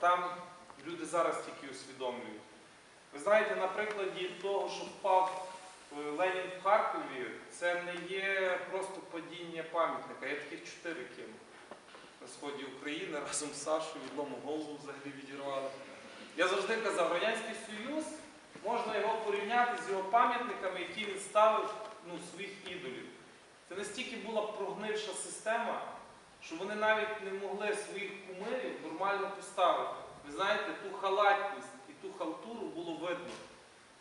там люди зараз тільки усвідомлюють. Ви знаєте, на прикладі того, що впав е, Ленін в Харкові, це не є просто падіння пам'ятника. Я таких чотири кинув на сході України разом з Сашою, одному голову взагалі відірвали. Я завжди казав, Радянський Союз можна його порівняти з його пам'ятниками, які він ставив ну, своїх ідолів. Це настільки була прогнивша система, що вони навіть не могли своїх кумирів нормально поставити. Ви знаєте, ту халатність і ту халтуру було видно.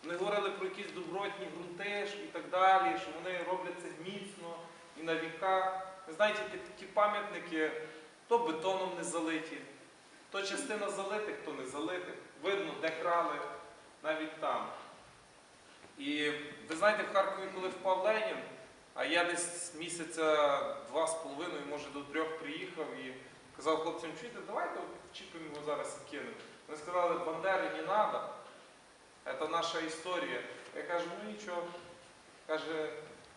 Вони говорили про якісь добротні ґрунти ж і так далі, що вони роблять це міцно і на віка. Ви знаєте, ті пам'ятники то бетоном не залиті, то частина залитих, то не залитих. Видно, де крали, навіть там. І ви знаєте, в Харкові, коли впав Ленін, а я десь місяця два з половиною, може до трьох приїхав і казав хлопцям, чуєте, давайте чіпимо його зараз і кинемо. Вони сказали, Бандери не треба, це наша історія. Я кажу, ну нічого. Каже,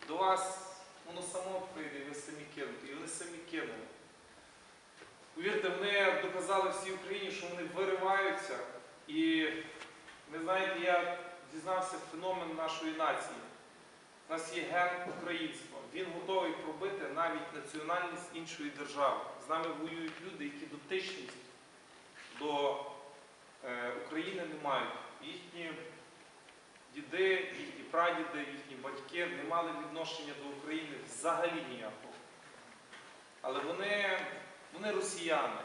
до вас воно само прийде, ви самі кинете. І вони самі кинули. Повірте, вони доказали всій Україні, що вони вириваються. І ви знаєте, я дізнався феномен нашої нації. У нас є ген українства. Він готовий пробити навіть національність іншої держави. З нами воюють люди, які дотичність до е, України не мають. Їхні діди, їхні прадіди, їхні батьки не мали відношення до України взагалі ніякого. Але вони, вони росіяни.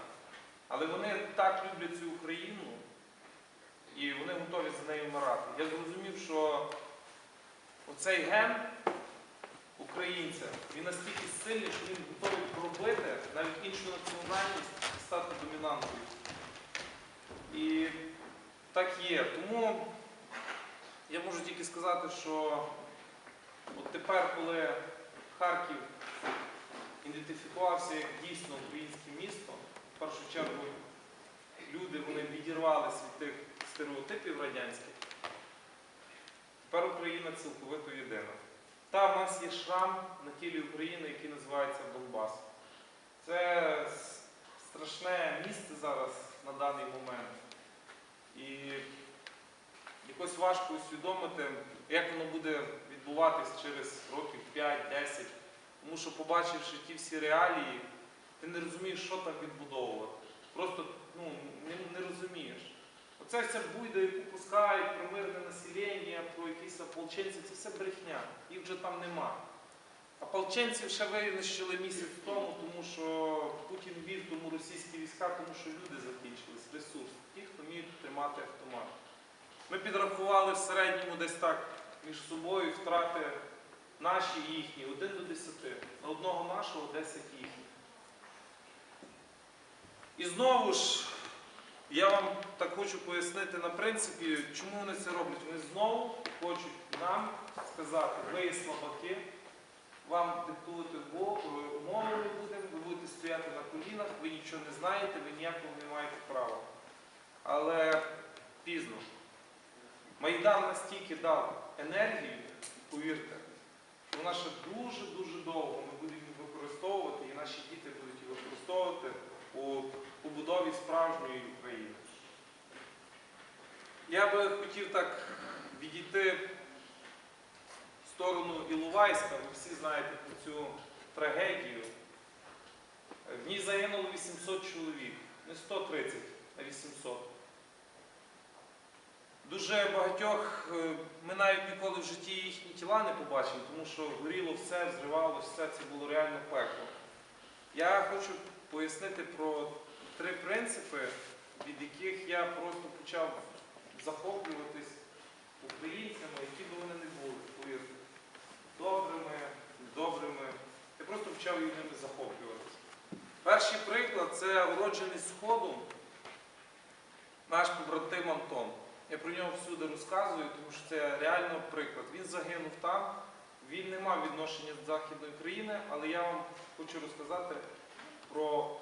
Але вони так люблять цю Україну і вони готові за нею вмирати. Я зрозумів, що оцей ген українця, він настільки сильний, що він готовий пробити навіть іншу національність і стати домінантою. І так є. Тому я можу тільки сказати, що от тепер, коли Харків ідентифікувався як дійсно українське місто, в першу чергу люди вони відірвалися від тих стереотипів радянських. Тепер Україна цілковито єдина. Та в нас є шрам на тілі України, який називається Донбас. Це страшне місце зараз на даний момент. І якось важко усвідомити, як воно буде відбуватись через років 5-10. Тому що, побачивши ті всі реалії, ти не розумієш, що там відбудовувати. Просто ну, не, не розумієш. Оця вся буйда, яку пускають про якісь ополченці, це все брехня. Їх вже там нема. Ополченців ще винищили місяць тому, тому що Путін вів тому російські війська, тому що люди закінчились, ресурс. Ті, хто вміють тримати автомат. Ми підрахували в середньому десь так між собою втрати наші і їхні, один до десяти. На одного нашого 10 їхніх. І знову ж, я вам так хочу пояснити на принципі, чому вони це роблять. Вони знову хочуть нам сказати, ви слабаки, вам диктувати Бог, умови будемо, ви будете стояти на колінах, ви нічого не знаєте, ви ніякого не маєте права. Але пізно. Майдан настільки дав енергію, повірте, що вона ще дуже-дуже довго ми будемо її використовувати, і наші діти будуть її використовувати у побудові справжньої України. Я би хотів так відійти в сторону Іловайська. Ви всі знаєте про цю трагедію. В ній загинуло 800 чоловік. Не 130, а 800. Дуже багатьох е, ми навіть ніколи в житті їхні тіла не побачили, тому що горіло все, взривалося все, це було реально пекло. Я хочу пояснити про три принципи, від яких я просто почав захоплюватись українцями, які б вони не були, повірте. Добрими, недобрими. Я просто почав ними захоплюватись. Перший приклад це уроджений Сходу, наш побратим Антон. Я про нього всюди розказую, тому що це реально приклад. Він загинув там, він не мав відношення до Західної країни, але я вам хочу розказати про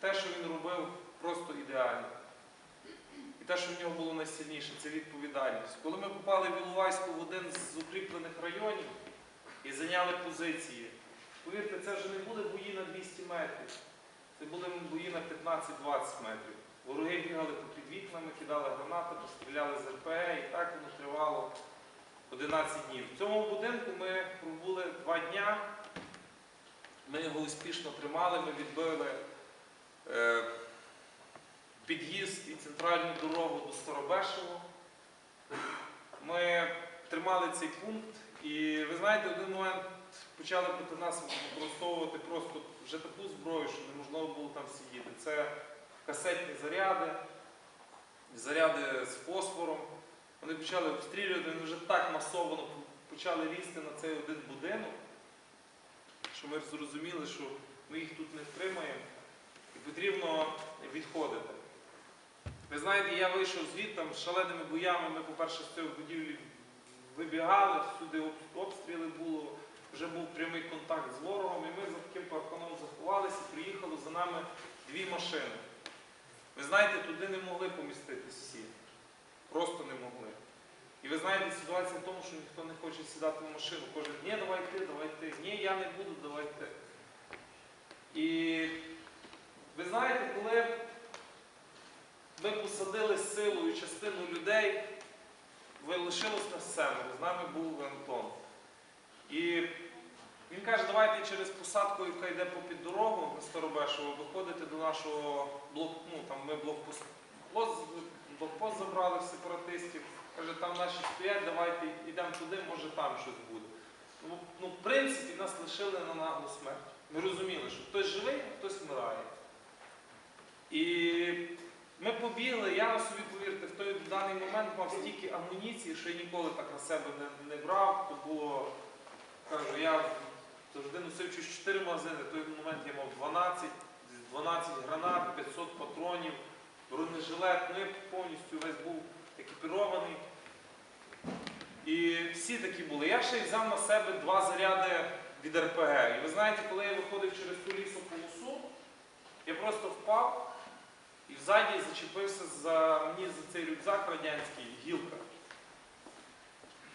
те, що він робив просто ідеально. І те, що в нього було найсильніше, це відповідальність. Коли ми попали в Іловайську в один з укріплених районів і зайняли позиції, повірте, це вже не були бої на 200 метрів, це були бої на 15-20 метрів. Вороги бігали під вікнами, кидали гранати, постріляли з РПГ, і так воно тривало 11 днів. В цьому будинку ми пробули два дня. Ми його успішно тримали, ми відбили е, під'їзд і центральну дорогу до Старобешево. Ми тримали цей пункт, і ви знаєте, в один момент почали проти нас використовувати просто вже таку зброю, що неможливо було там сидіти. Це касетні заряди, заряди з фосфором. Вони почали обстрілювати, вони вже так масово почали лізти на цей один будинок, що ми зрозуміли, що ми їх тут не втримаємо і потрібно відходити. Ви знаєте, я вийшов звідти з шаленими боями. Ми, по-перше, з цієї будівлі вибігали, всюди обстріли було, вже був прямий контакт з ворогом, і ми за таким парканом заховалися, приїхали за нами дві машини. Ви знаєте, туди не могли поміститись всі. Просто не могли. І ви знаєте, ситуація в тому, що ніхто не хоче сідати в машину. Кожен, ні, давай ти, давай ти, ні, я не буду, давай ти. І ви знаєте, коли ми посадили силою частину людей, ви лишилось нас семеро, з нами був Антон. І він каже, давайте через посадку, яка йде попід дорогу на Старобешево, виходите до нашого блок, ну там ми блокпост, блокпост забрали в сепаратистів. Каже, там наші стоять, давайте йдемо туди, може там щось буде. Ну, ну, в принципі, нас лишили на наглу смерть. Ми розуміли, що хтось живий, а хтось вмирає. І ми побігли, я собі, повірте, в той даний момент мав стільки амуніції, що я ніколи так на себе не, не брав. То було, кажу, я завжди носив чуть 4 магазини, в той момент я мав 12, 12 гранат, 500 патронів, бронежилет, ну я повністю весь був екіпірований. І всі такі були. Я ще й взяв на себе два заряди від РПГ. І ви знаєте, коли я виходив через ту лісополосу, я просто впав і взаді зачепився за мені за цей рюкзак радянський, гілка.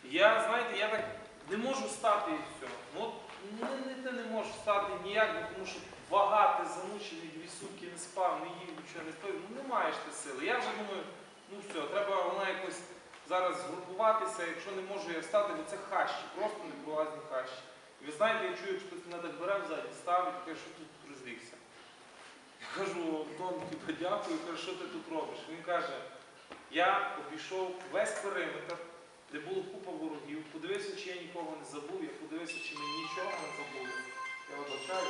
Я, знаєте, я так не можу стати і все. Ну, не, не, ти не можеш стати ніяк, тому що вага, ти замучений, дві сутки не спав, не їв, нічого не спив. Ну не маєш ти сили. Я вже думаю, ну все, треба вона якось зараз згрупуватися, якщо не можу я встати, бо це хащі, просто непролазні хащі. І ви знаєте, я чую, як хтось мене так бере взаді, ставить, каже, що тут кажу, Антон, типу, дякую, кажу, що ти тут робиш? Він каже, я обійшов весь периметр, де було купа ворогів, подивився, чи я нікого не забув, я подивився, чи ми нічого не забули. Я вибачаю.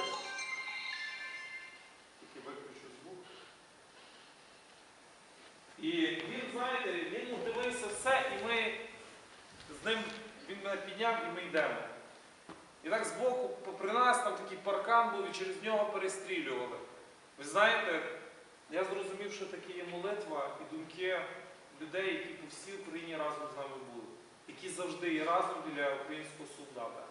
Тільки виключу звук. І він, знаєте, він дивився все, і ми з ним, він мене підняв і ми йдемо. І так збоку, попри нас, там такий паркан був, і через нього перестрілювали. Ви знаєте, я зрозумів, що таке є молитва і думки людей, які по всій Україні разом з нами були, які завжди є разом біля українського солдата.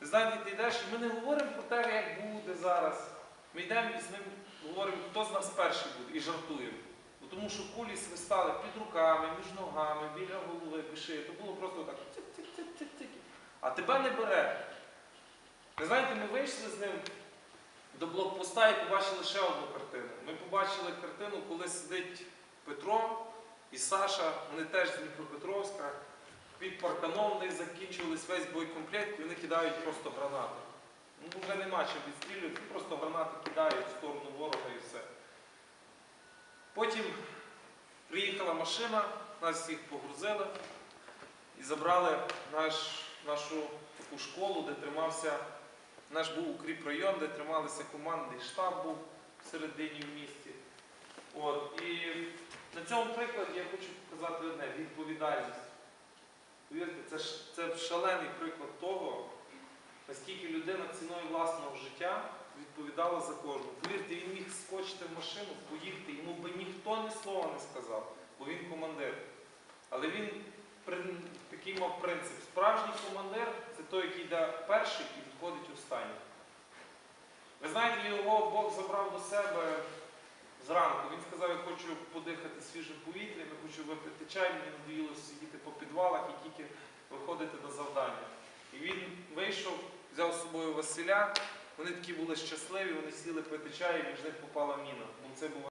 Ви знаєте, ти йдеш, і ми не говоримо про те, як буде зараз. Ми йдемо і з ним говоримо, хто з нас перший буде, і жартуємо. Бо Тому що кулі свистали під руками, між ногами, біля голови, шиї. То було просто так цик-цик-цик-цик-цик. А тебе не бере. Ви знаєте, ми вийшли з ним до блокпоста і побачили ще одну картину. Ми побачили картину, коли сидить Петро і Саша, вони теж з Дніпропетровська, під парканом не закінчились весь боєкомплект і вони кидають просто гранати. Ну, вже нема чим відстрілювати, просто гранати кидають в сторону ворога і все. Потім приїхала машина, нас всіх погрузили і забрали наш, нашу таку школу, де тримався, наш був укріп район, де трималися команди, штаб був всередині в місті. От, і на цьому прикладі я хочу показати одне відповідальність. Повірте, це, це шалений приклад того, наскільки людина ціною власного життя відповідала за кожного. Повірте, він міг скочити в машину, поїхати, йому би ніхто ні слова не сказав, бо він командир. Але він такий мав принцип. Справжній командир це той, який йде перший відходить останній. Ви знаєте, його Бог забрав до себе зранку. Він сказав, я хочу подихати свіжим повітрям, я хочу випити чай, мені надоїло сидіти по підвалах і тільки виходити на завдання. І він вийшов, взяв з собою Василя. Вони такі були щасливі, вони сіли пити чай, і між них попала міна. Бо це був